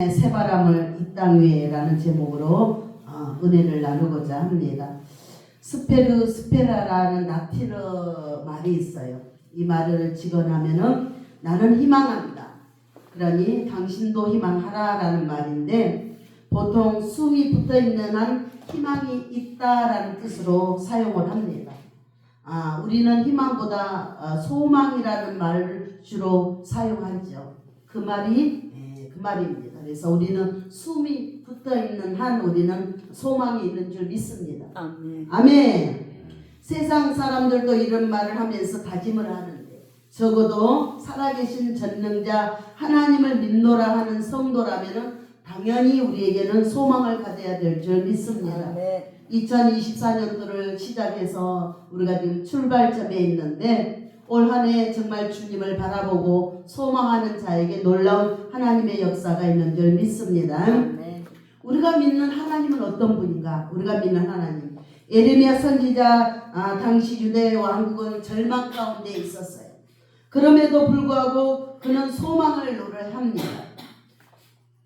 새바람을 이 땅 위에라는 제목으로 어, 은혜를 나누고자 합니다. 스페르 스페라라는 나티르 말이 있어요. 이 말을 직언하면은 나는 희망한다. 그러니 당신도 희망하라라는 말인데 보통 숨이 붙어 있는 한 희망이 있다라는 뜻으로 사용을 합니다. 아, 우리는 희망보다 어, 소망이라는 말을 주로 사용하죠. 그 말이 예, 그 말입니다. 그래서 우리는 숨이 붙어 있는 한 우리는 소망이 있는 줄 믿습니다. 아멘. 아멘. 세상 사람들도 이런 말을 하면서 다짐을 하는데 적어도 살아계신 전능자 하나님을 믿노라 하는 성도라면은 당연히 우리에게는 소망을 가져야 될 줄 믿습니다. 아멘. 2024년도를 시작해서 우리가 지금 출발점에 있는데 올 한해 정말 주님을 바라보고 소망하는 자에게 놀라운 하나님의 역사가 있는 줄 믿습니다. 아멘. 우리가 믿는 하나님은 어떤 분인가? 우리가 믿는 하나님. 예레미야 선지자 아, 당시 유대 왕국은 절망 가운데 있었어요. 그럼에도 불구하고 그는 소망을 노래합니다.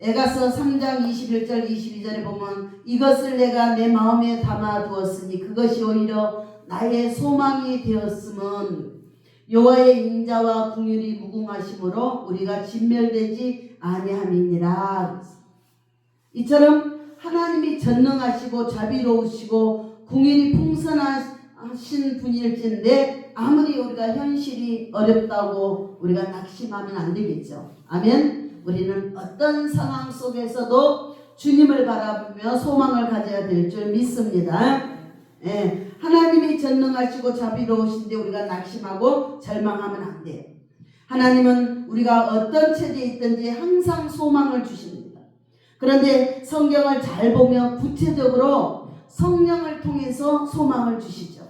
에가서 3장 21절 22절에 보면 이것을 내가 내 마음에 담아 두었으니 그것이 오히려 나의 소망이 되었음은 여호와의 인자와 궁율이 무궁하심으로 우리가 진멸되지 아니함이니라. 이처럼 하나님이 전능하시고 자비로우시고 궁율이 풍성하신 분일진데 아무리 우리가 현실이 어렵다고 우리가 낙심하면 안 되겠죠. 아멘. 우리는 어떤 상황 속에서도 주님을 바라보며 소망을 가져야 될 줄 믿습니다. 예, 하나님이 전능하시고 자비로우신데 우리가 낙심하고 절망하면 안 돼요. 하나님은 우리가 어떤 처지에 있든지 항상 소망을 주십니다. 그런데 성경을 잘 보면 구체적으로 성령을 통해서 소망을 주시죠.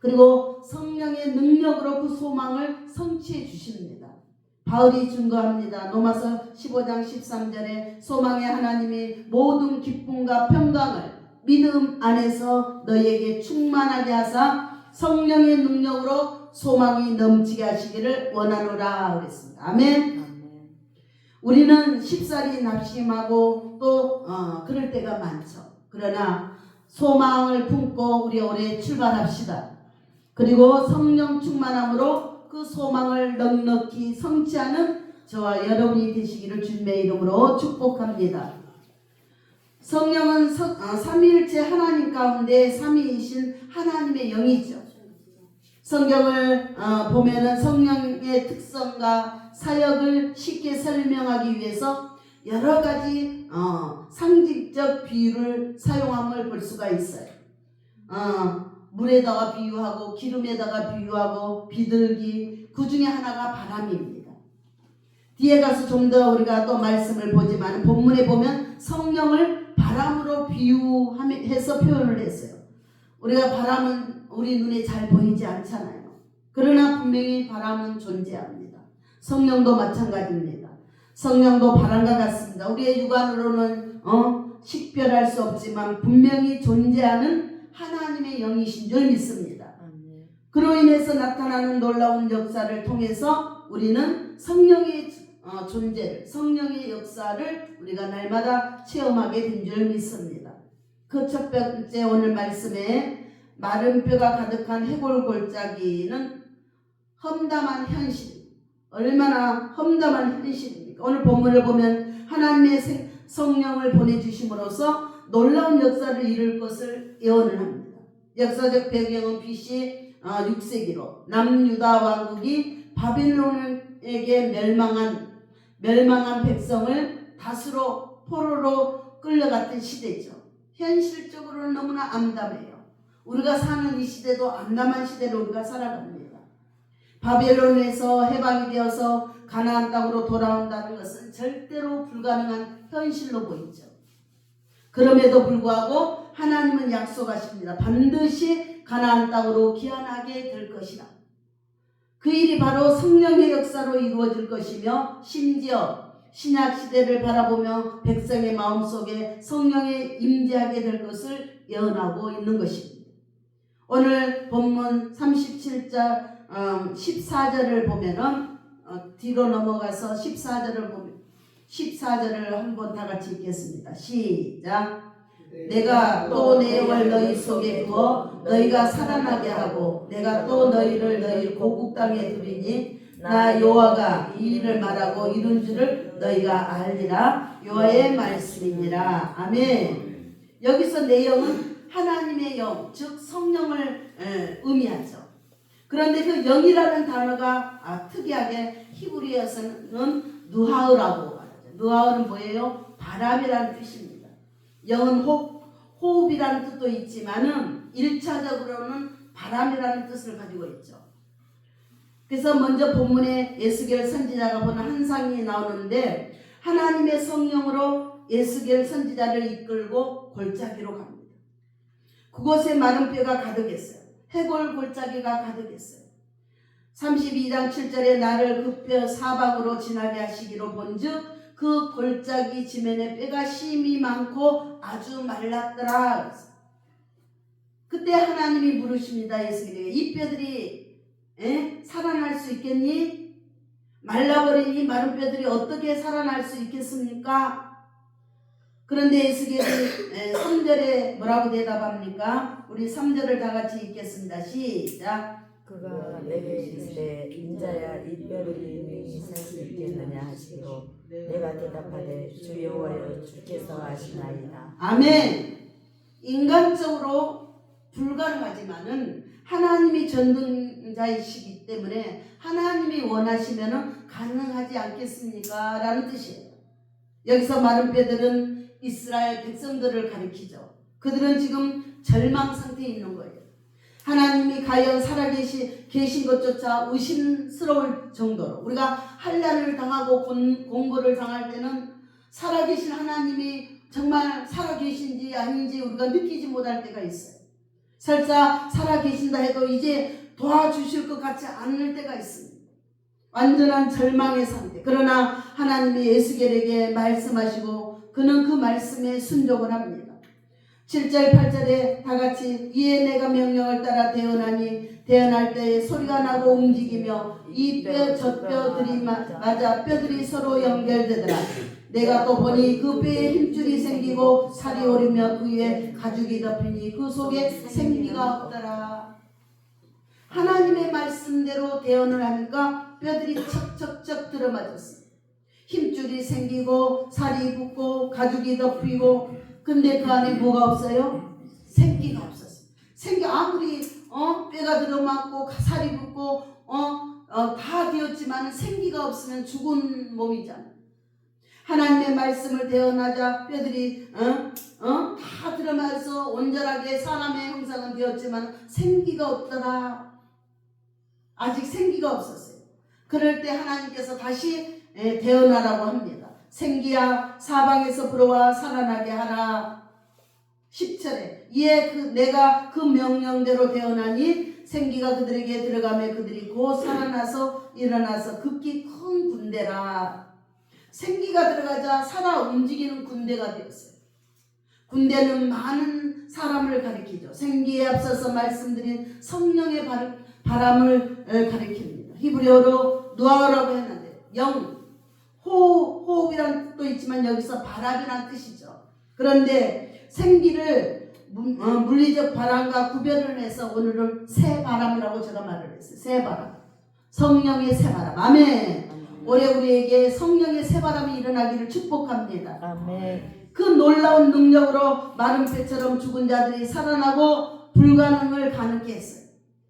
그리고 성령의 능력으로 그 소망을 성취해 주십니다. 바울이 증거합니다. 로마서 15장 13절에 소망의 하나님이 모든 기쁨과 평강을 믿음 안에서 너희에게 충만하게 하사 성령의 능력으로 소망이 넘치게 하시기를 원하노라 그랬습니다. 아멘. 우리는 쉽사리 낙심하고 또 어, 그럴 때가 많죠. 그러나 소망을 품고 우리 올해 출발합시다. 그리고 성령 충만함으로 그 소망을 넉넉히 성취하는 저와 여러분이 되시기를 주님의 이름으로 축복합니다. 성령은 서- 아, 삼위일체 하나님 가운데 삼위이신 하나님의 영이죠. 성경을 어, 보면은 성령의 특성과 사역을 쉽게 설명하기 위해서 여러 가지 어, 상징적 비유를 사용함을 볼 수가 있어요. 어, 물에다가 비유하고 기름에다가 비유하고 비둘기 그 중에 하나가 바람입니다. 뒤에 가서 좀 더 우리가 또 말씀을 보지만 본문에 보면 성령을 바람으로 비유해서 표현을 했어요. 우리가 바람은 우리 눈에 잘 보이지 않잖아요. 그러나 분명히 바람은 존재합니다. 성령도 마찬가지입니다. 성령도 바람과 같습니다. 우리의 육안으로는 어, 식별할 수 없지만 분명히 존재하는 하나님의 영이신 줄 믿습니다. 그로 인해서 나타나는 놀라운 역사를 통해서 우리는 성령의 어, 존재를, 성령의 역사를 우리가 날마다 체험하게 된 줄 믿습니다. 그 첫 번째 오늘 말씀에 마른 뼈가 가득한 해골 골짜기는 험담한 현실, 얼마나 험담한 현실입니까? 오늘 본문을 보면 하나님의 생- 성령을 보내주심으로써 놀라운 역사를 이룰 것을 예언을 합니다. 역사적 배경은 BC 6세기로 남유다 왕국이 바빌론에게 멸망한 멸망한 백성을 다스로 포로로 끌려갔던 시대죠. 현실적으로는 너무나 암담해요. 우리가 사는 이 시대도 암담한 시대로 우리가 살아갑니다. 바벨론에서 해방이 되어서 가나안 땅으로 돌아온다는 것은 절대로 불가능한 현실로 보이죠. 그럼에도 불구하고 하나님은 약속하십니다. 반드시 가나안 땅으로 귀환하게 될 것이라. 그 일이 바로 성령의 역사로 이루어질 것이며 심지어 신약 시대를 바라보며 백성의 마음속에 성령이 임재하게 될 것을 예언하고 있는 것입니다. 오늘 본문 37절 어, 14절을 보면은 어, 뒤로 넘어가서 14절을 보면 14절을 한번 다 같이 읽겠습니다. 시작. 내가 또 내 영을 너희 속에 부어 너희가 살아나게 하고 내가 또 너희를 너희 고국 땅에 두리니 나 여호와가 이 일을 말하고 이룬 줄을 너희가 알리라 여호와의 말씀이니라 아멘. 여기서 내용은 하나님의 영, 즉 성령을 에, 의미하죠. 그런데 그 영이라는 단어가 아, 특이하게 히브리어에서는 누하우라고 말하죠. 누하우는 뭐예요? 바람이라는 뜻입니다. 영은 호흡, 호흡이라는 뜻도 있지만은 일차적으로는 바람이라는 뜻을 가지고 있죠. 그래서 먼저 본문에 예수겔 선지자가 보는 환상이 나오는데 하나님의 성령으로 예수겔 선지자를 이끌고 골짜기로 갑니다. 그곳에 많은 뼈가 가득했어요. 해골 골짜기가 가득했어요. 32장 7절에 나를 그뼈 사방으로 지나게 하시기로 본즉 그 골짜기 지면에 뼈가 심이 많고 아주 말랐더라. 그때 하나님이 물으십니다. 예수님에게 이 뼈들이 에? 살아날 수 있겠니? 말라버린 이 마른 뼈들이 어떻게 살아날 수 있겠습니까? 그런데 예수님이 3절에 뭐라고 대답합니까? 우리 3절을 다 같이 읽겠습니다. 시작. 그가 내게 이르되 인자야 이 뼈들이 능히 살수 있겠느냐 하시기로 내가 대답하되 주 여호와여 주께서 아시나이다 아멘. 인간적으로 불가능하지만은 하나님이 전능자이시기 때문에 하나님이 원하시면은 가능하지 않겠습니까? 라는 뜻이에요. 여기서 마른 뼈들은 이스라엘 백성들을 가리키죠. 그들은 지금 절망 상태에 있는 거예요. 하나님이 과연 살아계시 계신 것조차 의심스러울 정도로 우리가 한란을 당하고 곤, 공고를 당할 때는 살아계신 하나님이 정말 살아계신지 아닌지 우리가 느끼지 못할 때가 있어요. 설사 살아계신다 해도 이제 도와주실 것 같지 않을 때가 있습니다. 완전한 절망의 상태. 그러나 하나님이 예수겔에게 말씀하시고 그는 그 말씀에 순종을 합니다. 7절 8절에 다 같이 이에 내가 명령을 따라 대언하니 대언할 때에 소리가 나고 움직이며 이 뼈 저 뼈들이 마- 맞아 뼈들이 서로 연결되더라. 내가 또 보니 그 뼈에 힘줄이 생기고 살이 오르며 그 위에 가죽이 덮이니 그 속에 생기가 없더라. 하나님의 말씀대로 대언을 하니까 뼈들이 척척척 들어맞았어. 힘줄이 생기고 살이 붙고 가죽이 덮이고 근데 그 안에 뭐가 없어요? 생기가 없었어. 생기 아무리 어 뼈가 들어맞고 살이 붙고 어다 되었지만 생기가 없으면 죽은 몸이잖아. 하나님의 말씀을 대언하자 뼈들이 어어다 들어맞아서 온전하게 사람의 형상은 되었지만 생기가 없더라. 아직 생기가 없었어요. 그럴 때 하나님께서 다시 예, 대언하라고 합니다. 생기야 사방에서 불어와 살아나게 하라. 10절에 이에 그 내가 그 명령대로 대언하니 생기가 그들에게 들어가며 그들이 곧 살아나서 일어나서 극히 큰 군대라. 생기가 들어가자 살아 움직이는 군대가 되었어요. 군대는 많은 사람을 가리키죠. 생기에 앞서서 말씀드린 성령의 바- 바람을 에, 가리킵니다. 히브리어로 누아라고 했는데 영, 호흡, 호흡이란 뜻도 있지만 여기서 바람이란 뜻이죠. 그런데 생기를 물- 어, 물리적 바람과 구별을 해서 오늘은 새 바람이라고 제가 말을 했어요. 새 바람. 성령의 새 바람. 아멘. 올해 우리에게 성령의 새 바람이 일어나기를 축복합니다. 아멘 그 놀라운 능력으로 마른 뼈처럼 죽은 자들이 살아나고 불가능을 가능케 했어요.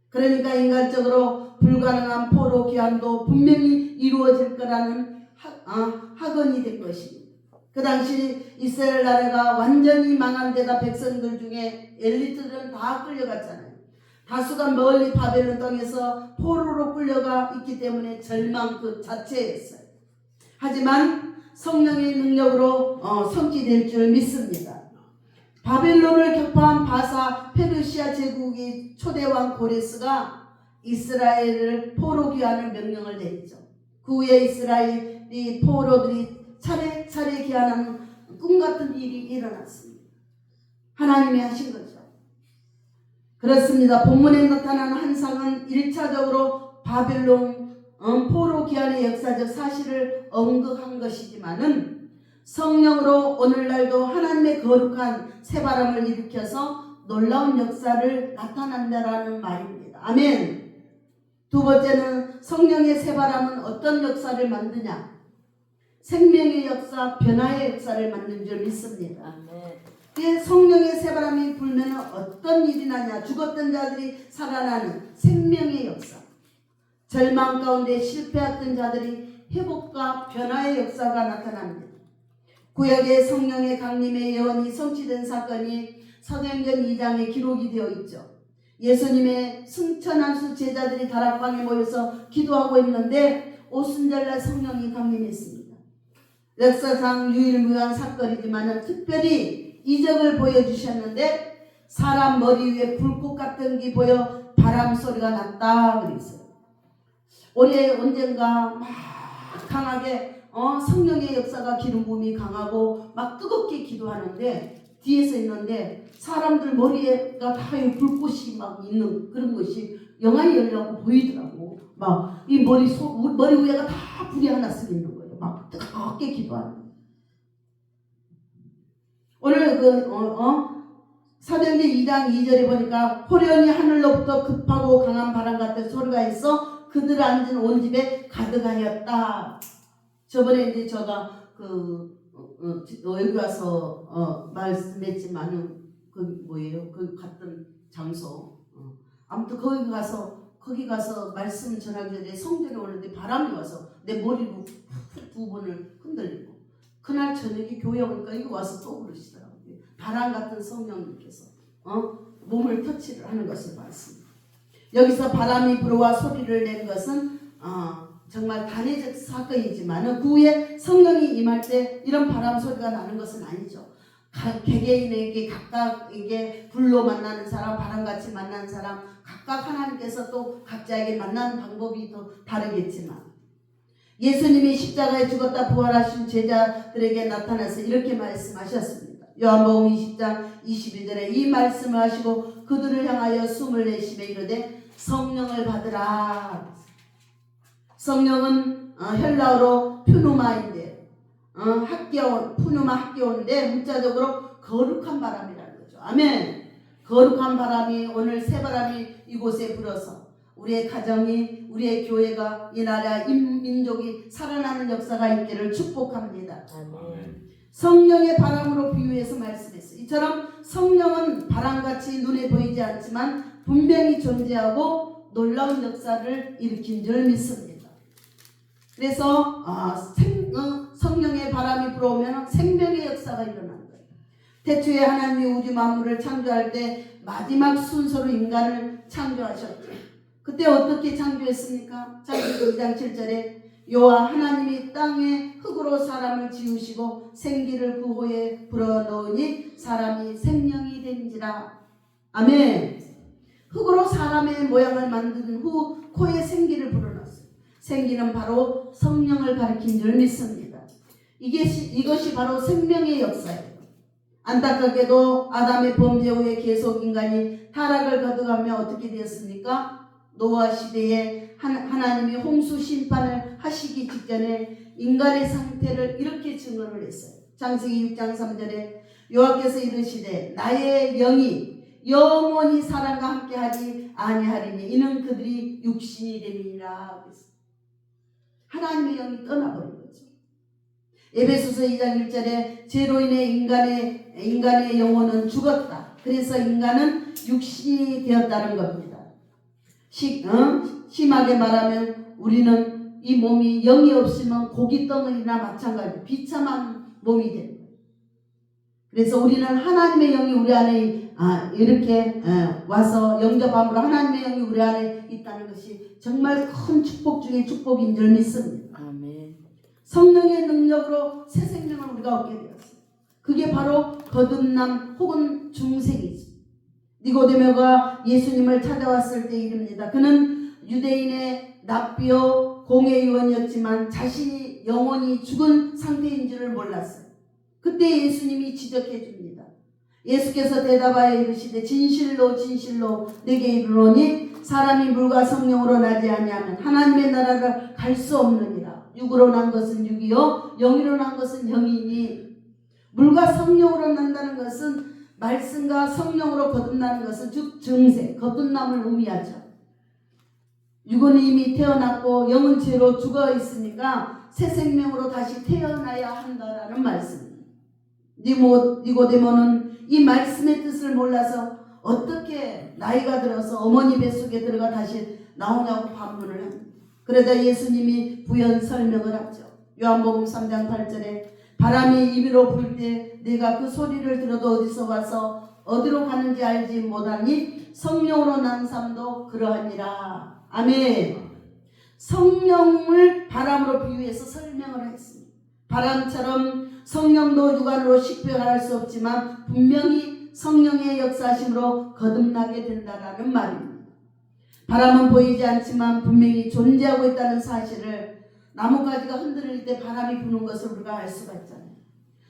그러니까 인간적으로 불가능한 포로 귀환도 분명히 이루어질 거라는 학, 아, 학언이 된 것입니다. 그 당시 이스라엘 나라가 완전히 망한 데다 백성들 중에 엘리트들은 다 끌려갔잖아요. 다수가 멀리 바벨론 땅에서 포로로 끌려가 있기 때문에 절망 그 자체였어요. 하지만 성령의 능력으로 어, 성취될 줄 믿습니다. 바벨론을 격파한 바사 페르시아 제국의 초대왕 고레스가 이스라엘을 포로 귀환을 명령을 내리죠. 그 후에 이스라엘이 포로들이 차례차례 귀환하는 꿈 같은 일이 일어났습니다. 하나님이 하신 거죠. 그렇습니다. 본문에 나타나는 환상은 1차적으로 바벨론 음, 포로 기한의 역사적 사실을 언급한 것이지만은 성령으로 오늘날도 하나님의 거룩한 새바람을 일으켜서 놀라운 역사를 나타난다라는 말입니다. 아멘. 두 번째는 성령의 새바람은 어떤 역사를 만드냐? 생명의 역사, 변화의 역사를 만든 줄 믿습니다. 그 성령의 새바람이 불면 어떤 일이 나냐? 죽었던 자들이 살아나는 생명의 역사. 절망 가운데 실패했던 자들이 회복과 변화의 역사가 나타납니다. 구약의 성령의 강림의 예언이 성취된 사건이 사도행전 2장에 기록이 되어 있죠. 예수님의 승천한 수 제자들이 다락방에 모여서 기도하고 있는데 오순절날 성령이 강림했습니다. 역사상 유일무이한 사건이지만 특별히 이적을 보여주셨는데 사람 머리 위에 불꽃 같은 게 보여 바람 소리가 났다 그랬어요. 올해 언젠가 막 강하게 어, 성령의 역사가 기름 부음이 강하고 막 뜨겁게 기도하는데 뒤에서 있는데 사람들 머리에가 다이 불꽃이 막 있는 그런 것이 영화에 열려고 보이더라고. 막 이 머리 소 머리 위에가 다 불이 하나씩 있는 거예요. 막 뜨겁게 기도하는. 오늘 그 어, 어? 사도행전 2장 2절에 보니까 호련히 하늘로부터 급하고 강한 바람 같은 소리가 있어 그들 앉은 온 집에 가득하였다. 저번에 이제 제가 그 어, 어, 여기 와서 어, 말씀했지만은 그 뭐예요? 그 갔던 장소. 어. 아무튼 거기 가서 거기 가서 말씀 전하기 전에 성전에 오는데 바람이 와서 내 머리로 훅두 번을 흔들리고 그날 저녁에 교회 오니까 여기 와서 또 그러시더라고요. 바람 같은 성령님께서 어? 몸을 터치를 하는 것을 봤습니다. 여기서 바람이 불어와 소리를 낸 것은 어, 정말 단회적 사건이지만 그 후에 성령이 임할 때 이런 바람 소리가 나는 것은 아니죠. 각 개개인에게 각각에게 불로 만나는 사람, 바람같이 만나는 사람, 각각 하나님께서 또 각자에게 만나는 방법이 또 다르겠지만 예수님이 십자가에 죽었다 부활하신 제자들에게 나타나서 이렇게 말씀하셨습니다. 요한복음 20장 22절에 이 말씀을 하시고 그들을 향하여 숨을 내쉬며 이르되 성령을 받으라. 성령은 어, 헬라어로 푸누마인데 어, 학교온 푸누마 학교인데 문자적으로 거룩한 바람이라는 거죠. 아멘. 거룩한 바람이 오늘 새 바람이 이곳에 불어서 우리의 가정이 우리의 교회가 이 나라 인민족이 살아나는 역사가 있기를 축복합니다. 아멘. 성령의 바람으로 비유해서 말씀했어요. 이처럼 성령은 바람같이 눈에 보이지 않지만 분명히 존재하고 놀라운 역사를 일으킨 줄 믿습니다. 그래서 아, 생- 어, 성령의 바람이 불어오면 생명의 역사가 일어나는 거예요. 태초에 하나님이 우주 만물을 창조할 때 마지막 순서로 인간을 창조하셨죠. 그때 어떻게 창조했습니까? 창세기 2장 7절에 여호와 하나님이 땅에 흙으로 사람을 지으시고 생기를 그 호에 불어넣으니 사람이 생명이 된지라. 아멘. 흙으로 사람의 모양을 만든 후 코에 생기를 불어넣었어요. 생기는 바로 성령을 가리킨 줄 믿습니다. 이게 시- 이것이 바로 생명의 역사예요. 안타깝게도 아담의 범죄 후에 계속 인간이 타락을 거듭하며 어떻게 되었습니까? 노아 시대에 한- 하나님이 홍수 심판을 하시기 직전에 인간의 상태를 이렇게 증언을 했어요. 창세기 6장 3절에 여호와께서 이르시되 나의 영이 영원히 사람과 함께하지 아니하리니 이는 그들이 육신이 그랬어요. 하나님의 영이 떠나버린 거죠. 에베소서 2장 1절에 죄로 인해 인간의 인간의 영혼은 죽었다. 그래서 인간은 육신이 되었다는 겁니다. 시, 어? 심하게 말하면 우리는 이 몸이 영이 없으면 고기 덩어리나 마찬가지 비참한 몸이 됩니다. 그래서 우리는 하나님의 영이 우리 안에 아, 이렇게 어, 와서 영접함으로 하나님의 영이 우리 안에 있다는 것이 정말 큰 축복 중의 축복인 줄 믿습니다. 아멘. 성령의 능력으로 새 생명을 우리가 얻게 되었어요. 그게 바로 거듭남 혹은 중생이죠. 니고데모가 예수님을 찾아왔을 때 일입니다. 그는 유대인의 납비오 공회의원이었지만 자신이 영원히 죽은 상태인 줄을 몰랐어요. 그때 예수님이 지적해 줍니다. 예수께서 대답하여 이르시되 진실로 진실로 내게 이르노니 사람이 물과 성령으로 나지 아니하면 하나님의 나라를 갈 수 없느니라. 육으로 난 것은 육이요 영으로 난 것은 영이니 물과 성령으로 난다는 것은 말씀과 성령으로 거듭나는 것은 즉 증세, 거듭남을 의미하죠. 육은 이미 태어났고 영은 죄로 죽어 있으니까 새 생명으로 다시 태어나야 한다라는 말씀. 니모 니고데모는 이 말씀의 뜻을 몰라서 어떻게 나이가 들어서 어머니 뱃속에 들어가 다시 나오냐고 반문을 합니다. 그러자 예수님이 부연 설명을 하죠. 요한복음 3장 8절에 바람이 임의로 불 때 내가 그 소리를 들어도 어디서 와서 어디로 가는지 알지 못하니 성령으로 난 삶도 그러하니라. 아멘. 성령을 바람으로 비유해서 설명을 했습니다. 바람처럼 성령도 육안으로 식별할 수 없지만 분명히 성령의 역사심으로 거듭나게 된다라는 말입니다. 바람은 보이지 않지만 분명히 존재하고 있다는 사실을 나뭇가지가 흔들릴 때 바람이 부는 것을 우리가 알 수가 있잖아요.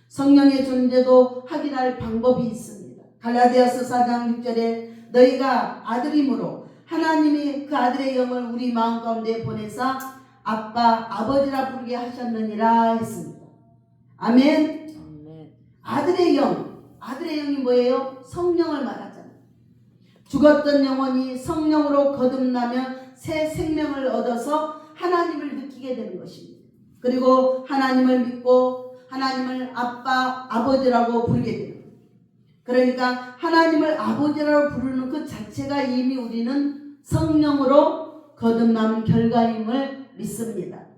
성령의 존재도 확인할 방법이 있습니다. 갈라디아서 4장 6절에 너희가 아들이므로 하나님이 그 아들의 영을 우리 마음 가운데 보내사 아빠 아버지라 부르게 하셨느니라 했습니다. 아멘. 아멘. 아들의 영, 아들의 영이 뭐예요? 성령을 말하잖아요. 죽었던 영혼이 성령으로 거듭나면 새 생명을 얻어서 하나님을 느끼게 되는 것입니다. 그리고 하나님을 믿고 하나님을 아빠, 아버지라고 부르게 됩니다. 그러니까 하나님을 아버지라고 부르는 그 자체가 이미 우리는 성령으로 거듭난 결과임을 믿습니다.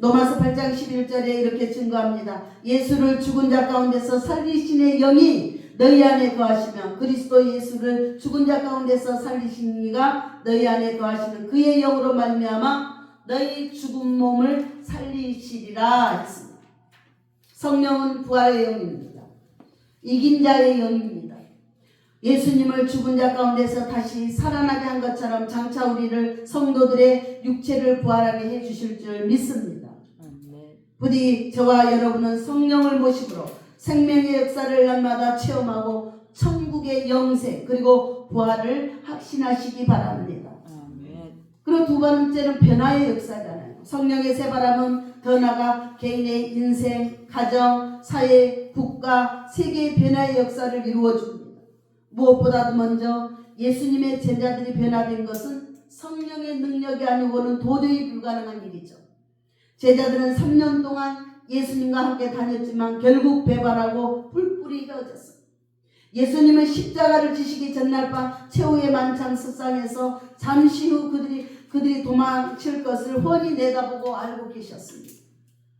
로마서 8장 11절에 이렇게 증거합니다. 예수를 죽은 자 가운데서 살리신의 영이 너희 안에 거하시면 그리스도 예수를 죽은 자 가운데서 살리신 이가 너희 안에 거하시는 그의 영으로 말미암아 너희 죽은 몸을 살리시리라. 성령은 부활의 영입니다. 이긴 자의 영입니다. 예수님을 죽은 자 가운데서 다시 살아나게 한 것처럼 장차 우리를 성도들의 육체를 부활하게 해 주실 줄 믿습니다. 부디 저와 여러분은 성령을 모시므로 생명의 역사를 날마다 체험하고 천국의 영생 그리고 부활을 확신하시기 바랍니다. 그리고 두 번째는 변화의 역사잖아요. 성령의 새바람은 더 나아가 개인의 인생, 가정, 사회, 국가, 세계의 변화의 역사를 이루어 줍니다. 무엇보다도 먼저 예수님의 제자들이 변화된 것은 성령의 능력이 아니고는 도저히 불가능한 일이죠. 제자들은 3년 동안 예수님과 함께 다녔지만 결국 배반하고 뿔뿔이 휘어졌어요. 예수님은 십자가를 지시기 전날 밤 최후의 만찬 석상에서 잠시 후 그들이 그들이 도망칠 것을 훤히 내다보고 알고 계셨습니다.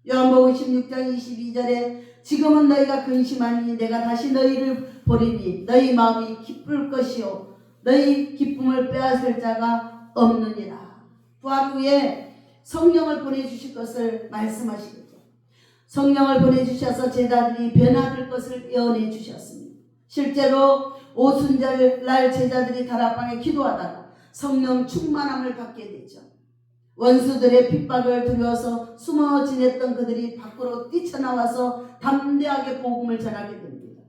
요한복음 16장 22절에 지금은 너희가 근심하니 내가 다시 너희를 보리니 너희 마음이 기쁠 것이요 너희 기쁨을 빼앗을 자가 없느니라. 부활 후에 성령을 보내주실 것을 말씀하시겠죠. 성령을 보내주셔서 제자들이 변화될 것을 예언해 주셨습니다. 실제로 오순절 날 제자들이 다락방에 기도하다가 성령 충만함을 받게 되죠. 원수들의 핍박을 두려워서 숨어 지냈던 그들이 밖으로 뛰쳐나와서 담대하게 복음을 전하게 됩니다.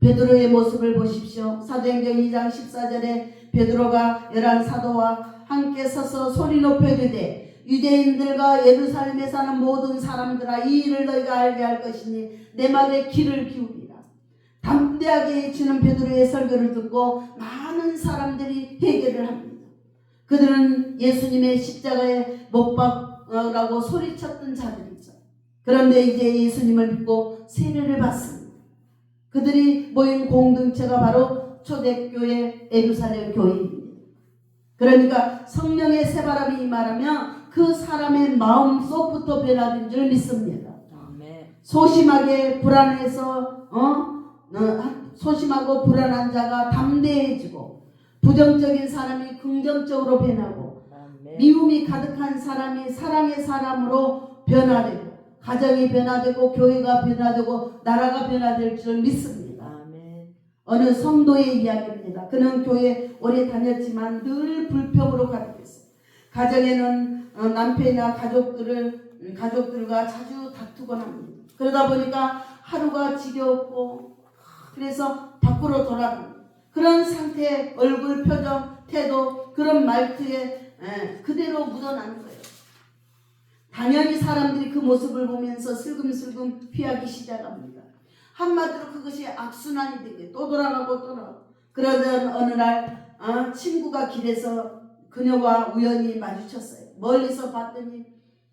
베드로의 모습을 보십시오. 사도행전 2장 14절에 베드로가 열한 사도와 함께 서서 소리 높여 이르되 유대인들과 예루살렘에 사는 모든 사람들아 이 일을 너희가 알게 할 것이니 내 말에 귀를 기울이라. 담대하게 주는 베드로의 설교를 듣고 많은 사람들이 회개를 합니다. 그들은 예수님의 십자가에 못 박으라고 소리쳤던 자들이죠. 그런데 이제 예수님을 믿고 세례를 받습니다. 그들이 모인 공동체가 바로 초대교회 에루살렘 교회입니다. 그러니까 성령의 새바람이 임하라면 그 사람의 마음 속부터 변화된 줄 믿습니다. 소심하게 불안해서 어? 어, 소심하고 불안한 자가 담대해지고 부정적인 사람이 긍정적으로 변하고. 미움이 가득한 사람이 사랑의 사람으로 변화되고 가정이 변화되고 교회가 변화되고 나라가 변화될 줄 믿습니다. 어느 성도의 이야기입니다. 그는 교회 오래 다녔지만 늘 불평으로 가득했어요. 가정에는 어, 남편이나 가족들을 음, 가족들과 자주 다투곤 합니다. 그러다 보니까 하루가 지겹고 그래서 밖으로 돌아갑니다. 그런 상태에 얼굴 표정 태도, 그런 말투에 예, 그대로 묻어나는 거예요. 당연히 사람들이 그 모습을 보면서 슬금슬금 피하기 시작합니다. 한마디로 그것이 악순환이 되게 또 돌아가고 또 돌아가고 그러던 어느 날 어, 친구가 길에서 그녀와 우연히 마주쳤어요. 멀리서 봤더니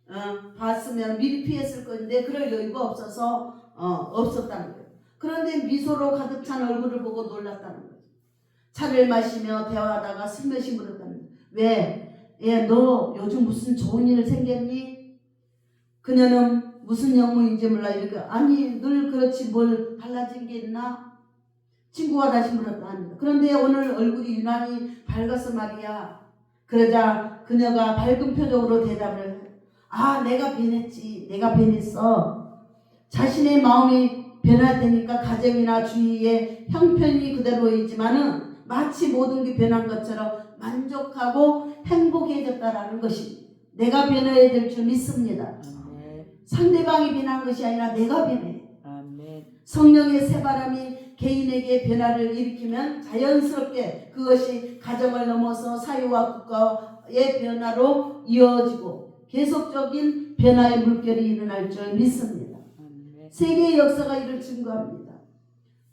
어, 봤으면 미리 피했을 건데 그럴 여유가 없어서 어, 없었다는 거예요. 그런데 미소로 가득 찬 얼굴을 보고 놀랐다는 거예요. 차를 마시며 대화하다가 슬며시 물었답니다. 왜? 예, 너 요즘 무슨 좋은 일 생겼니? 그녀는 무슨 영문인지 몰라 이렇게 아니 늘 그렇지 뭘 달라진 게 있나? 친구가 다시 물었다 합니다. 그런데 오늘 얼굴이 유난히 밝아서 말이야. 그러자 그녀가 밝은 표정으로 대답을. 아 내가 변했지 내가 변했어. 자신의 마음이 변화되니까 가정이나 주위에 형편이 그대로이지만은 마치 모든 게 변한 것처럼 만족하고 행복해졌다라는 것입니다. 내가 변해야 될 줄 믿습니다. 아멘. 상대방이 변한 것이 아니라 내가 변해. 아멘. 성령의 새바람이 개인에게 변화를 일으키면 자연스럽게 그것이 가정을 넘어서 사회와 국가의 변화로 이어지고 계속적인 변화의 물결이 일어날 줄 믿습니다. 세계의 역사가 이를 증거합니다.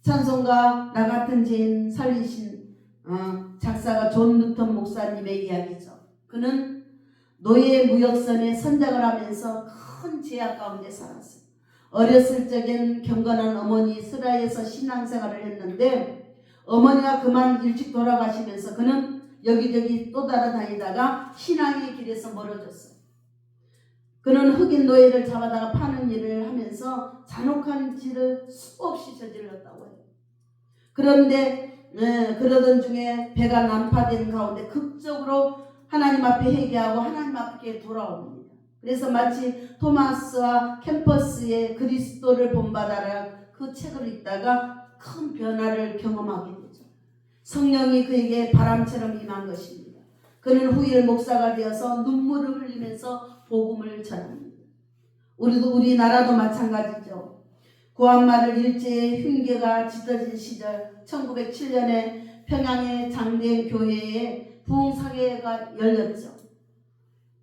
찬송가 나 같은 죄인 살리신 어, 작사가 존 누턴 목사님의 이야기죠. 그는 노예 무역선에 선장을 하면서 큰 제약 가운데 살았어요. 어렸을 적엔 경건한 어머니 스라에서 신앙생활을 했는데 어머니가 그만 일찍 돌아가시면서 그는 여기저기 또 따라다니다가 신앙의 길에서 멀어졌어요. 그는 흑인 노예를 잡아다가 파는 일을 하면서 잔혹한 짓을 수없이 저질렀다고 해요. 그런데 예, 그러던 중에 배가 난파된 가운데 극적으로 하나님 앞에 회개하고 하나님 앞에 돌아옵니다. 그래서 마치 토마스와 캠퍼스의 그리스도를 본받아라 그 책을 읽다가 큰 변화를 경험하게 되죠. 성령이 그에게 바람처럼 임한 것입니다. 그는 후일 목사가 되어서 눈물을 흘리면서 복음을 전합니다. 우리도 우리나라도 마찬가지죠. 구한말을 일제의 흉계가 짙어진 시절 1907년에 평양의 장대인 교회에 부흥사계가 열렸죠.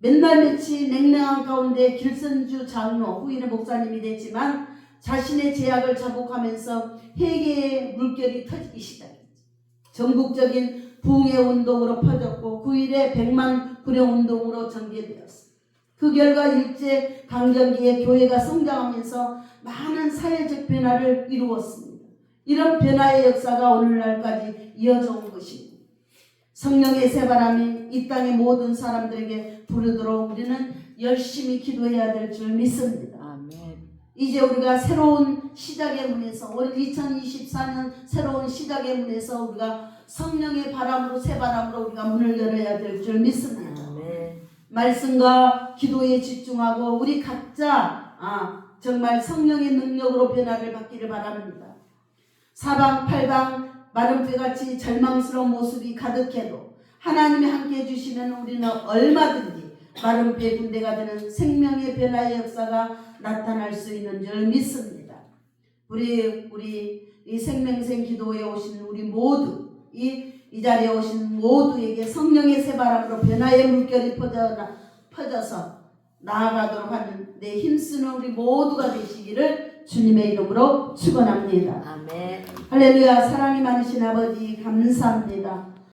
맨날 며칠 냉랭한 가운데 길선주 장로 후인의 목사님이 됐지만 자신의 제약을 자복하면서 회개의 물결이 터지기 시작했죠. 전국적인 부흥의 운동으로 퍼졌고 9일의 백만 불영 운동으로 전개되었습니다. 그 결과 일제 강점기에 교회가 성장하면서 많은 사회적 변화를 이루었습니다. 이런 변화의 역사가 오늘날까지 이어져 온. 성령의 새바람이 이 땅의 모든 사람들에게 부르도록 우리는 열심히 기도해야 될 줄 믿습니다. 아멘. 이제 우리가 새로운 시작의 문에서 올 2024년 새로운 시작의 문에서 우리가 성령의 바람으로 새 바람으로 우리가 문을 열어야 될 줄 믿습니다. 아멘. 말씀과 기도에 집중하고 우리 각자 아, 정말 성령의 능력으로 변화를 받기를 바랍니다. 사방 팔방 마른 뼈같이 절망스러운 모습이 가득해도 하나님이 함께 해주시면 우리는 얼마든지 뼈 군대가 되는 생명의 변화의 역사가 나타날 수 있는 줄 믿습니다. 우리 우리 이 생명생 기도에 오신 우리 모두 이, 이 자리에 오신 모두에게 성령의 새바람으로 변화의 물결이 퍼져, 퍼져서 나아가도록 하는 내 힘쓰는 우리 모두가 되시기를 주님의 이름으로 축원합니다. 아멘. 할렐루야 사랑이 많으신 아버지 감사합니다.